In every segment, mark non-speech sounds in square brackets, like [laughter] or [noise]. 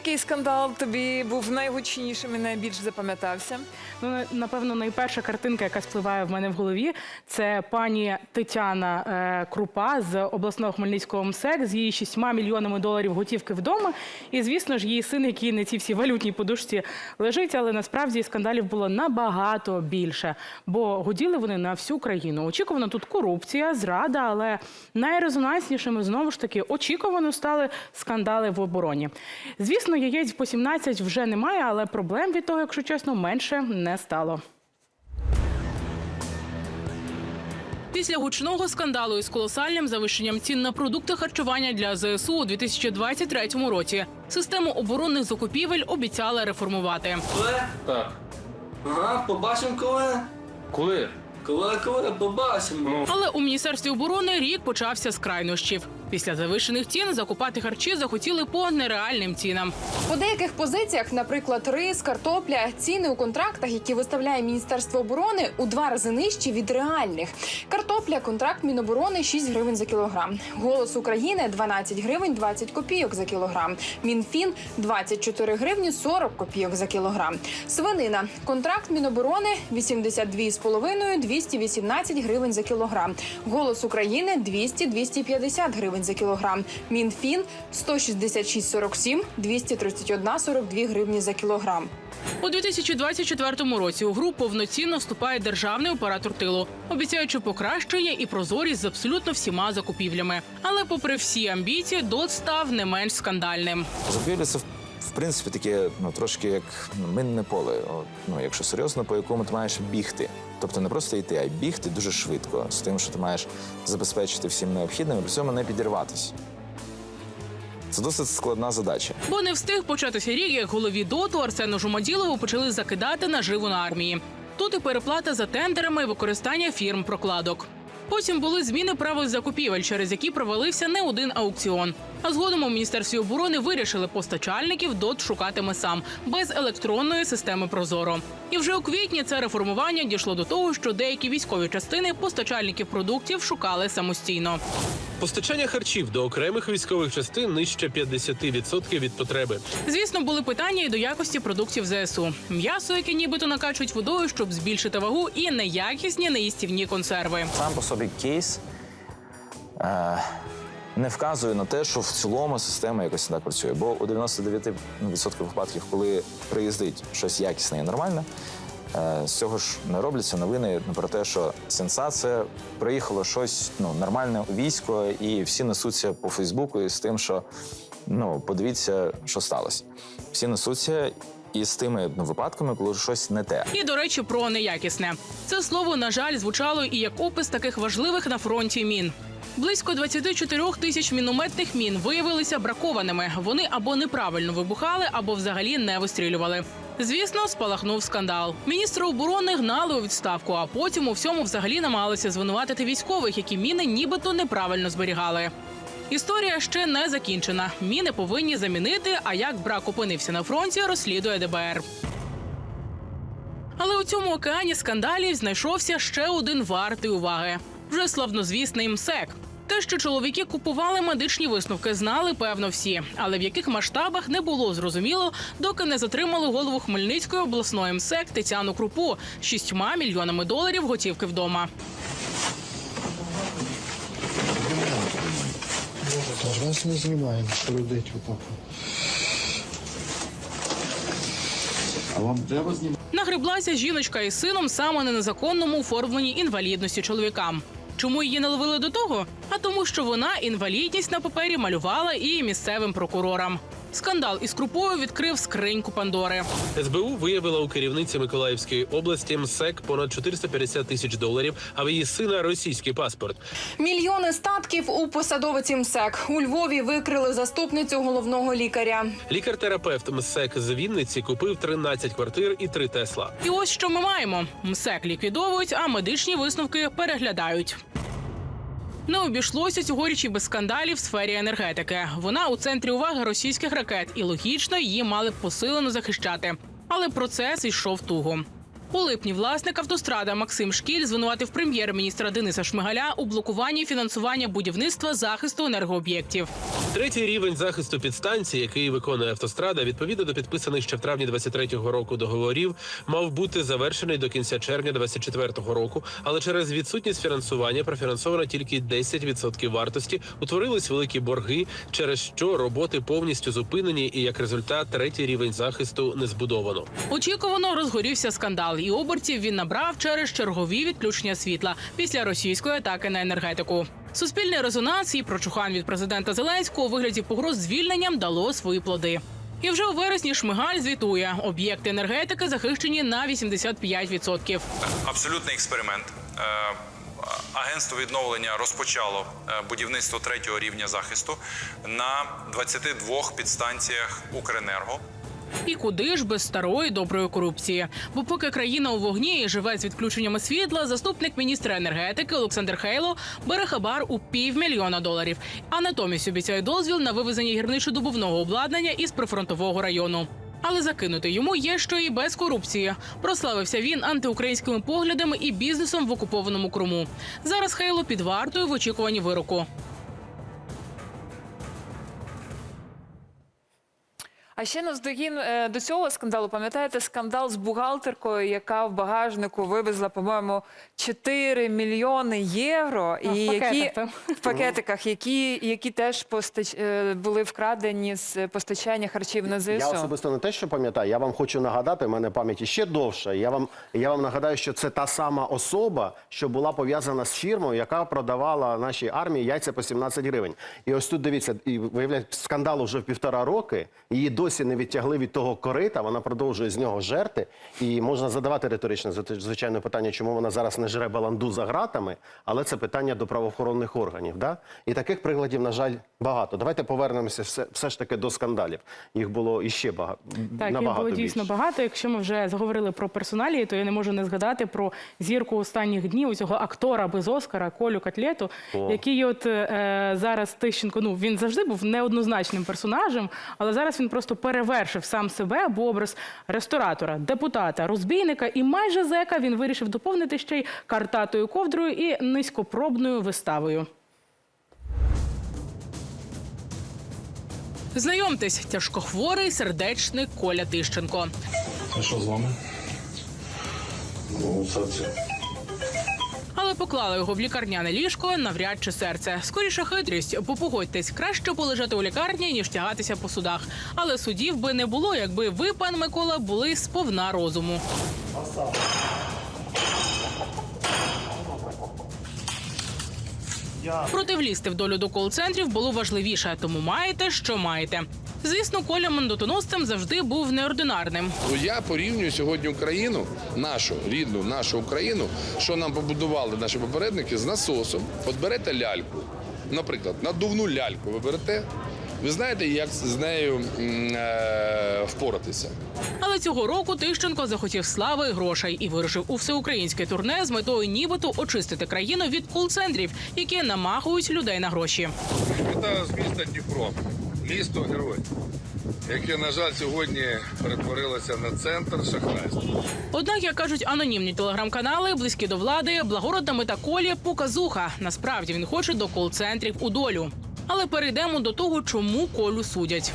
який скандал тобі був найгучнішим і найбільш запам'ятався? Ну, напевно, найперша картинка, яка спливає в мене в голові, це пані Тетяна е, Крупа з обласного Хмельницького МСЕК з її 6 мільйонами доларів готівки вдома. І, звісно ж, її син, який на цій всій валютній подушці лежить, але насправді скандалів було набагато більше, бо гуділи вони на всю країну. Очікувано тут корупція, зрада, але найрезонанснішими знову ж таки очікувано стали скандали в обороні. Звісно, яєць по 17 вже немає, але проблем від того, якщо чесно, менше не стало. Після гучного скандалу із колосальним завищенням цін на продукти харчування для ЗСУ у 2023 році систему оборонних закупівель обіцяли реформувати. Коли? Так. Ага, побачимо коли. Коли? Коли, коли, побачимо. Але у міністерстві оборони рік почався з крайнощів. Після завищених цін закупати харчі захотіли по нереальним цінам. По деяких позиціях, наприклад, рис, картопля, ціни у контрактах, які виставляє Міністерство оборони, у два рази нижчі від реальних. Картопля, контракт Міноборони 6 гривень за кілограм. Голос України 12 гривень 20 копійок за кілограм. Мінфін 24 гривні 40 копійок за кілограм. Свинина. Контракт Міноборони 82,5 218 гривень за кілограм. Голос України 200-250 гривень за кілограм. Мінфін 166,47 231,42 гривні за кілограм. У 2024 році у гру повноцінно вступає державний оператор тилу, обіцяючи покращення і прозорість з абсолютно всіма закупівлями. Але, попри всі амбіції, ДОТ став не менш скандальним. Закупівлі це в- принципі таке, ну трошки як ну, минне поле. От, ну, якщо серйозно, по якому ти маєш бігти. Тобто не просто йти, а й бігти дуже швидко з тим, що ти маєш забезпечити всім необхідним, і при цьому не підірватися. Це досить складна задача. Бо не встиг початися рік, як голові ДОТу Арсену Жумаділову почали закидати наживу на армії. Тут і переплата за тендерами і використання фірм прокладок. Потім були зміни правил закупівель, через які провалився не один аукціон. А згодом у міністерстві оборони вирішили постачальників ДОТ шукатиме сам без електронної системи Прозоро. І вже у квітні це реформування дійшло до того, що деякі військові частини постачальників продуктів шукали самостійно. Постачання харчів до окремих військових частин нижче 50% від потреби. Звісно, були питання і до якості продуктів ЗСУ. М'ясо, яке нібито накачують водою, щоб збільшити вагу, і неякісні неїстівні консерви. Сам по собі кейс е, не вказує на те, що в цілому система якось так працює. Бо у 99% випадків, коли приїздить щось якісне і нормальне, е, з цього ж не робляться новини про те, що сенсація приїхало щось ну, нормальне військо, і всі несуться по Фейсбуку із тим, що ну подивіться, що сталося. Всі несуться. І з тими ну, випадками, коли щось не те. І до речі, про неякісне це слово, на жаль, звучало і як опис таких важливих на фронті мін. Близько 24 тисяч мінометних мін виявилися бракованими. Вони або неправильно вибухали, або взагалі не вистрілювали. Звісно, спалахнув скандал. Міністра оборони гнали у відставку, а потім у всьому взагалі намагалися звинуватити військових, які міни нібито неправильно зберігали. Історія ще не закінчена. Міни повинні замінити. А як брак опинився на фронті, розслідує ДБР. Але у цьому океані скандалів знайшовся ще один вартий уваги вже славнозвісний МСЕК. Те, що чоловіки купували медичні висновки, знали певно всі, але в яких масштабах не було зрозуміло, доки не затримали голову Хмельницької обласної МСЕК Тетяну Крупу з 6 мільйонами доларів готівки вдома. Раз не знімаємо, передить отак. А вам треба знімати? Нагреблася жіночка із сином саме на незаконному оформленні інвалідності чоловікам. Чому її не ловили до того? А тому, що вона інвалідність на папері малювала і місцевим прокурорам. Скандал із крупою відкрив скриньку Пандори. СБУ виявила у керівниці Миколаївської області МСЕК понад 450 тисяч доларів, а в її сина російський паспорт. Мільйони статків у посадовиці МСЕК. У Львові викрили заступницю головного лікаря. Лікар-терапевт МСЕК з Вінниці купив 13 квартир і 3 Тесла. І ось що ми маємо: МСЕК ліквідовують, а медичні висновки переглядають. Не обійшлося цьогоріч і без скандалів в сфері енергетики. Вона у центрі уваги російських ракет, і логічно її мали посилено захищати. Але процес йшов туго. У липні власник автострада Максим Шкіль звинуватив прем'єр-міністра Дениса Шмигаля у блокуванні фінансування будівництва захисту енергооб'єктів. Третій рівень захисту підстанції, який виконує автострада, відповідно до підписаних ще в травні 23-го року договорів, мав бути завершений до кінця червня 24-го року. Але через відсутність фінансування профінансовано тільки 10% вартості. Утворились великі борги, через що роботи повністю зупинені, і як результат третій рівень захисту не збудовано. Очікувано розгорівся скандал, і обертів він набрав через чергові відключення світла після російської атаки на енергетику. Суспільний резонанс і прочухань від президента Зеленського у вигляді погроз звільненням дало свої плоди. І вже у вересні Шмигаль звітує, об'єкти енергетики захищені на 85%. абсолютний експеримент. Е, Агентство відновлення розпочало е, будівництво третього рівня захисту на 22 підстанціях Укренерго. І куди ж без старої доброї корупції? Бо поки країна у вогні і живе з відключеннями світла, заступник міністра енергетики Олександр Хейло бере хабар у півмільйона доларів, а натомість обіцяє дозвіл на вивезення гірничо-добувного обладнання із прифронтового району. Але закинути йому є що і без корупції. Прославився він антиукраїнськими поглядами і бізнесом в окупованому Криму. Зараз Хейло під вартою в очікуванні вироку. А ще наздогін е, до цього скандалу, пам'ятаєте, скандал з бухгалтеркою, яка в багажнику вивезла, по-моєму, 4 мільйони євро, А, в які в пакетиках, які, які теж постач... е, були вкрадені з постачання харчів на ЗСУ. Я особисто не те, що пам'ятаю. Я вам хочу нагадати, в мене пам'ять ще довша. Я вам, я вам нагадаю, що це та сама особа, що була пов'язана з фірмою, яка продавала нашій армії яйця по 17 гривень. І ось тут дивіться, і виявляється, скандал вже в півтора роки. Її досі не відтягли від того корита. Вона продовжує з нього жерти. І можна задавати риторичне звичайно питання, чому вона зараз не жре баланду за ґратами, але це питання до правоохоронних органів. Да? І таких прикладів, на жаль, багато. Давайте повернемося все, все ж таки до скандалів. Їх було іще багато. Так, їх було дійсно більше. багато. Якщо ми вже заговорили про персоналії, то я не можу не згадати про зірку останніх днів у цього актора без Оскара Колю Котлету, О. який от е, зараз Тищенко. Ну він завжди був неоднозначним персонажем, але зараз він просто перевершив сам себе, бо образ ресторатора, депутата, розбійника і майже зека він вирішив доповнити ще й картатою ковдрою і низькопробною виставою. Знайомтесь, тяжкохворий сердечний Коля Тищенко. А що з вами? Ну, серце. Але поклали його в лікарняне ліжко навряд чи серце. Скоріше хитрість, бо погодьтесь, краще полежати у лікарні, ніж тягатися по судах. Але судів би не було, якби ви, пан Микола, були сповна розуму. Проте влізти в долю до кол-центрів було важливіше, тому маєте, що маєте. Звісно, Коля мандотоносцем завжди був неординарним. Ну, Я порівнюю сьогодні Україну, нашу рідну, нашу Україну, що нам побудували наші попередники з насосом. От берете ляльку, наприклад, надувну ляльку ви берете. Ви знаєте, як з нею е, впоратися? Але цього року Тищенко захотів слави і грошей і вирушив у всеукраїнське турне з метою нібито очистити країну від кол-центрів, які намахують людей на гроші. Вітаю з міста Дніпро, місто герой, яке, на жаль, сьогодні перетворилося на центр шахрайства. Однак, як кажуть анонімні телеграм-канали, близькі до влади, благородна мета Колі показуха. Насправді він хоче до кол-центрів у долю. Але перейдемо до того, чому колю судять.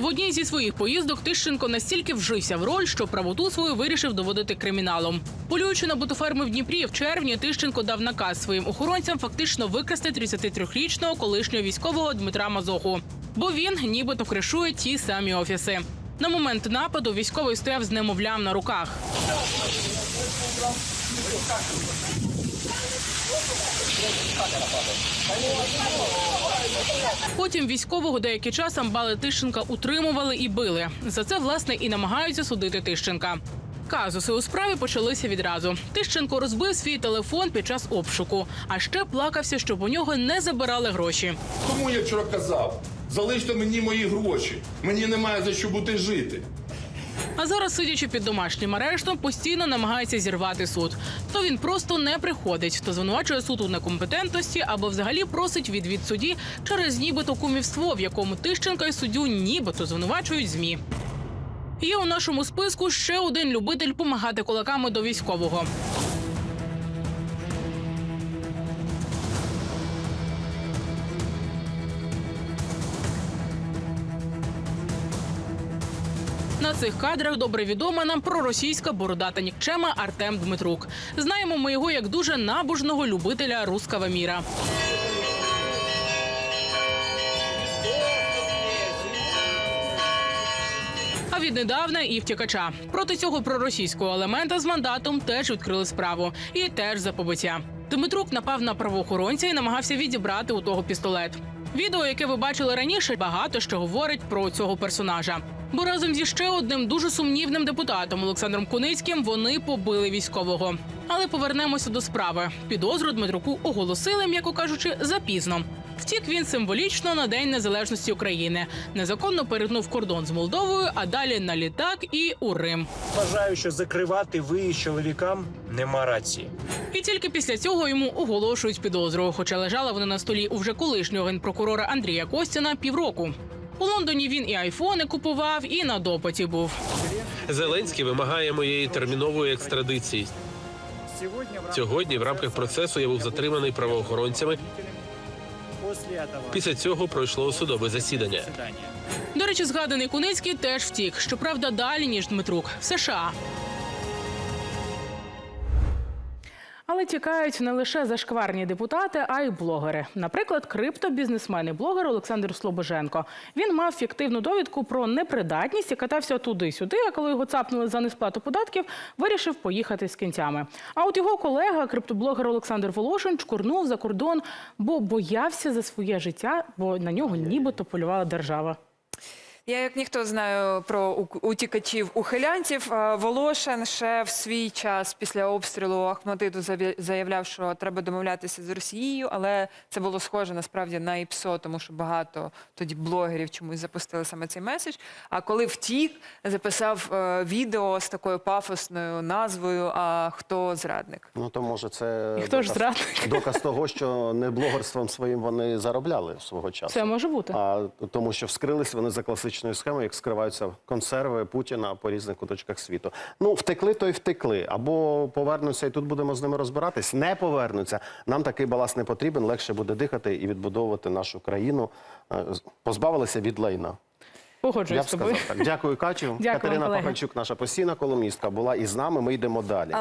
В одній зі своїх поїздок Тищенко настільки вжився в роль, що правоту свою вирішив доводити криміналом. Полюючи на бутоферми в Дніпрі, в червні Тищенко дав наказ своїм охоронцям фактично викрасти 33-річного колишнього військового Дмитра Мазоху. Бо він нібито кришує ті самі офіси. На момент нападу військовий стояв з немовлям на руках. Потім військового деякий час амбали Тищенка утримували і били. За це власне і намагаються судити Тищенка. Казуси у справі почалися відразу. Тищенко розбив свій телефон під час обшуку, а ще плакався, щоб у нього не забирали гроші. Тому я вчора казав: залиште мені мої гроші. Мені немає за що бути жити. А зараз, сидячи під домашнім арештом, постійно намагається зірвати суд. То він просто не приходить, то звинувачує суд у некомпетентності або взагалі просить відвід судді через нібито кумівство, в якому Тищенка і суддю нібито звинувачують змі. Є у нашому списку ще один любитель помагати кулаками до військового. На цих кадрах добре відома нам проросійська бородата нікчема Артем Дмитрук. Знаємо ми його як дуже набожного любителя руского міра. А віднедавна і втікача. Проти цього проросійського елемента з мандатом теж відкрили справу і теж за побиття. Дмитрук напав на правоохоронця і намагався відібрати у того пістолет. Відео, яке ви бачили раніше, багато що говорить про цього персонажа. Бо разом зі ще одним дуже сумнівним депутатом Олександром Куницьким вони побили військового. Але повернемося до справи. Підозру Дмитруку оголосили, м'яко кажучи, запізно. Втік він символічно на День Незалежності України. Незаконно перетнув кордон з Молдовою, а далі на літак і у Рим. Вважаю, що закривати виїзд чоловікам нема рації. І тільки після цього йому оголошують підозру. Хоча лежала вона на столі у вже колишнього генпрокурора Андрія Костіна півроку. У Лондоні він і айфони купував, і на допиті був. Зеленський вимагає моєї термінової екстрадиції. Сьогодні в рамках процесу я був затриманий правоохоронцями. Після цього пройшло судове засідання. До речі, згаданий Куницький теж втік. Щоправда, далі ніж Дмитрук в США. Але тікають не лише зашкварні депутати, а й блогери. Наприклад, криптобізнесмен і блогер Олександр Слобоженко. Він мав фіктивну довідку про непридатність і катався туди-сюди. А коли його цапнули за несплату податків, вирішив поїхати з кінцями. А от його колега, криптоблогер Олександр Волошин, чкурнув за кордон, бо боявся за своє життя, бо на нього нібито полювала держава. Я як ніхто знаю про утікачів ухилянців. Е, Волошин ще в свій час після обстрілу Ахматиту заві- заявляв, що треба домовлятися з Росією, але це було схоже насправді на ІПСО, тому що багато тоді блогерів чомусь запустили саме цей меседж. А коли втік, записав е, відео з такою пафосною назвою А хто зрадник? Ну то може це І хто ж доказ- зрадник? доказ того, [laughs] що не блогерством своїм вони заробляли свого часу. Це може бути. А тому, що вскрились вони за класичною схемою, як скриваються консерви Путіна по різних куточках світу. Ну втекли, то й втекли. Або повернуться, і тут будемо з ними розбиратись. Не повернуться. Нам такий баланс не потрібен. Легше буде дихати і відбудовувати нашу країну. Е, Позбавилися від лайна. Я Погоджуюсь б з тобою. сказав так. Дякую, Катю. Дякую Катерина. Пахальчук, наша постійна колумністка, була із нами. Ми йдемо далі.